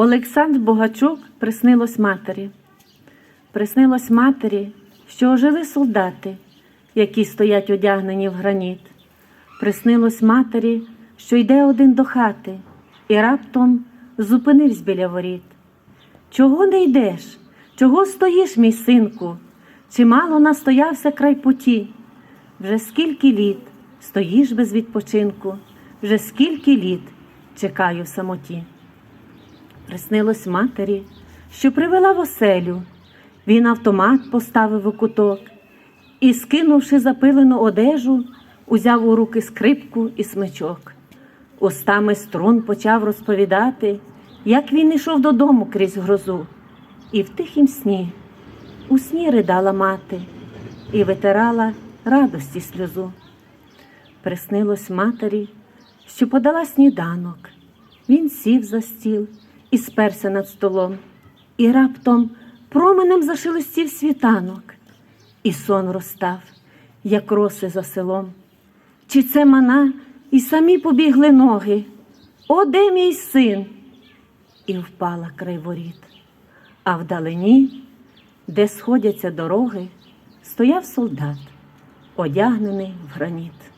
Олександр Богачук приснилось матері. Приснилось матері, що ожили солдати, які стоять одягнені в граніт. Приснилось матері, що йде один до хати, і раптом зупинився біля воріт. Чого не йдеш? Чого стоїш, мій синку? Чимало настоявся край путі. Вже скільки літ стоїш без відпочинку, вже скільки літ чекаю в самоті. Приснилось матері, що привела в оселю. Він автомат поставив у куток і, скинувши запилену одежу, узяв у руки скрипку і смичок. Устами струн почав розповідати, як він ішов додому крізь грозу, і в тихім сні, у сні ридала мати і витирала радості сльозу. Приснилось матері, що подала сніданок. Він сів за стіл і сперся над столом, і раптом променем зашелестів світанок, і сон розстав, як роси за селом. Чи це мана, і самі побігли ноги? О, де мій син? І впала край воріт. А вдалині, де сходяться дороги, стояв солдат, одягнений в граніт.